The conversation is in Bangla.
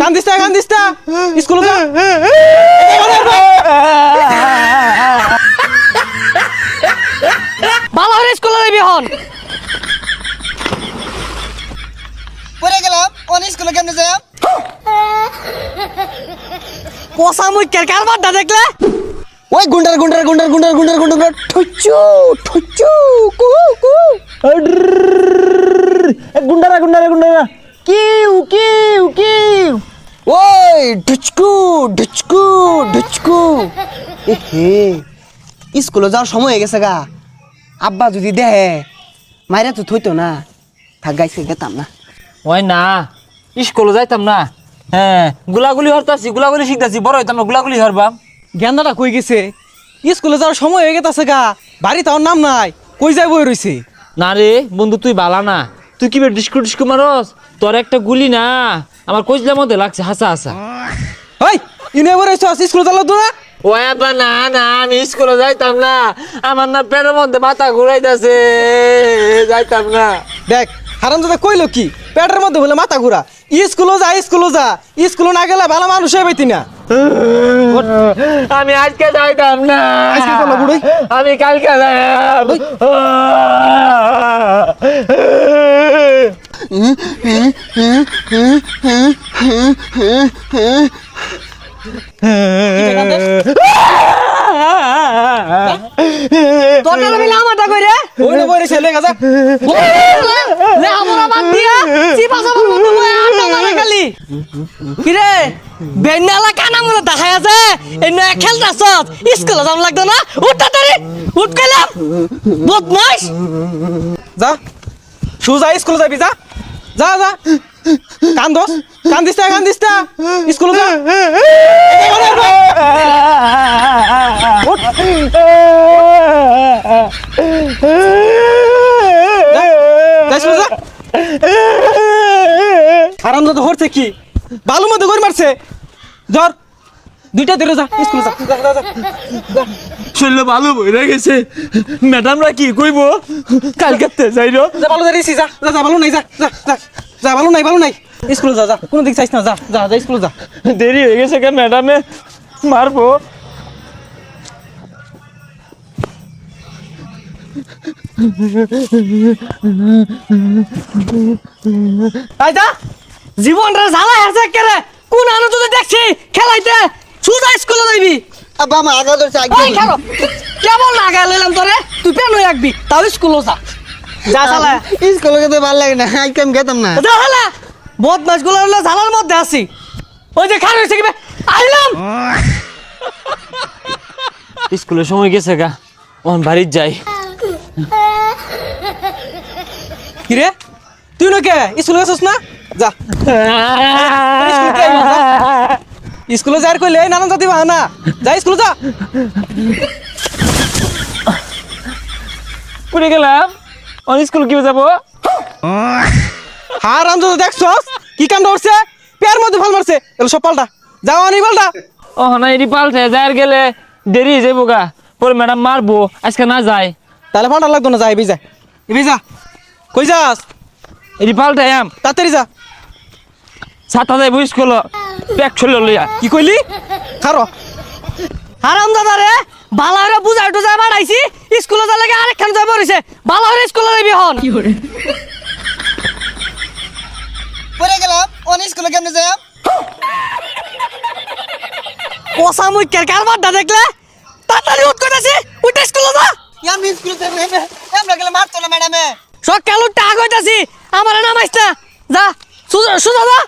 কান দিস না কান দিস না। স্কুলে যা। ভালো করে স্কুলে যাবি হন গেলাম। অন স্কুলে কেমনে যাই পোষা মুখের কারবারটা দেখলে? ওই গুন্ডার গুন্ডার গুন্ডার গুন্ডার গুন্ডার গুন্ডার ঠুচু ঠুচু কু কু গুন্ডারা গুন্ডারা গুন্ডারা কিউ কিউ কিউ ওই ঢুচকু ঢুচকু ঢুচকু এ হে স্কুলে যাওয়ার সময় হয়ে গেছে গা। আব্বা যদি দেহে মাইরা তো থইতো না। থাক গাইছে গেতাম না। ওই না স্কুলে যাইতাম না। হ্যাঁ গুলাগুলি হরতাছি গুলাগুলি শিখতাছি বড় হইতাম না গুলাগুলি হরবাম। গেন্দাটা কই গেছে? স্কুলে যাওয়ার সময় হয়ে গেছে গা। বাড়ি তার নাম নাই। কই যাই বই রইছে? না রে বন্ধু তুই বালা না। তুই কি বের ডিস্কু ডিস্কু মারস? তোর একটা গুলি না। আমার কইজলার মধ্যে লাগছে হাসা হাসা। ওই রইছ স্কুলে যালো তো না আব্বা না না আমি স্কুলে যাইতাম না। আমার না পেটের মধ্যে মাথা ঘুরাইতাছে। যাইতাম না। দেখ হারাম দাদা কইলো কি? পেটের মধ্যে বলে মাথা ঘুরা। স্কুলে যা স্কুলে যা। স্কুলে না গেলে ভালো মানুষ হয়ে পাইতি না। আমি আজকে যাইতাম না। আজকে চলো বুড়ি। আমি কালকে যাইতাম তোর মিলে দেখায় আছে এই নয়া খেলতাছ স্কুলে যাম লাগতো না উঠ উঠ কইলাম বদমাইশ যা, সুজা স্কুলে যাবি, যা। যা যা। কান দোস কান দিস না। কান দিস না স্কুলে যা। আরাম দাদা হরছে কি? বালু মধ্যে গড়ি মারছে। জ্বর দুইটা ধরে যা স্কুলে যা, যা, যা। শরীরে ভালো বইরা গেছে। ম্যাডামরা কি কইব কালকে যাইর যা ভালো দাঁড়িয়েছি যা যা যা ভালো নাই যা যা যা যা ভালো নাই ভালো নাই। স্কুলে যা যা কোনো দিক চাইছ না যা যা যা স্কুলে যা। দেরি হয়ে গেছে কে ম্যাডামে? মারবো। তাই যা জীবন রে জ্বালা আছে কেরে কোন আনো তুই দেখছি খেলাইতে। সুজা স্কুলে যাইবি। আব্বা আমার আগা ধরছে ওই খেলো কেবল না লইলাম তোরে তুই পেন হয়ে রাখবি তাও স্কুলে যা। যা চালা স্কুলে যেতে ভালো লাগে না আজকে আমি না। যা হালা বদমাসগুলো হলো জ্বালার মধ্যে আছি। ওই যে খান হয়েছে কি আইলাম। স্কুলের সময় গেছে গা ওখান বাড়ির যাই। কি রে? তুই নকে স্কুলে গেছিস না? যা। স্কুলে যাই না, যা। স্কুলে যাই কইলে এই নানান জাতি বাহানা। যা স্কুলে যা। পড়ে গেলাম। অন স্কুল কি যাব? হার যদি দেখছস? কি কাম ধরছে পেয়ার মধ্যে ভালো মারছে। এগুলো সব পাল্টা। যাও আনি পাল্টা। ও না এটি পাল্টে যার গেলে দেরি হয়ে যাব গা। পরে ম্যাডাম মারবো। আজকে না যায়। তাহলে পাল্টা লাগতো না যা এবি যা। এবি যা। কই যাস? এটি পাল্টে আম। তাড়াতাড়ি যা। সাতটা যাইবো স্কুল ব্যাগ ছড়ল লইয়া কি কইলি? খারো। হারাম দাদা রে বালা হরে বুঝাই টুজাই বাড়াইছি স্কুলে যা লাগে আরেকখান যাই পড়িছে। বালা হরে স্কুলে যাবি হন। পড়ে গেলাম অন স্কুলে কেমনে যাই মুখের কারবারটা দেখলে? তাড়াতাড়ি উঠ কইতাছি উঠে স্কুলে যা। আমি স্কুলে যাই আমরা গেলে মারতো না ম্যাডামে। সকাল উঠতে আগ হইতাছি আমার নামাইস না। যা সুজা সুজা যা।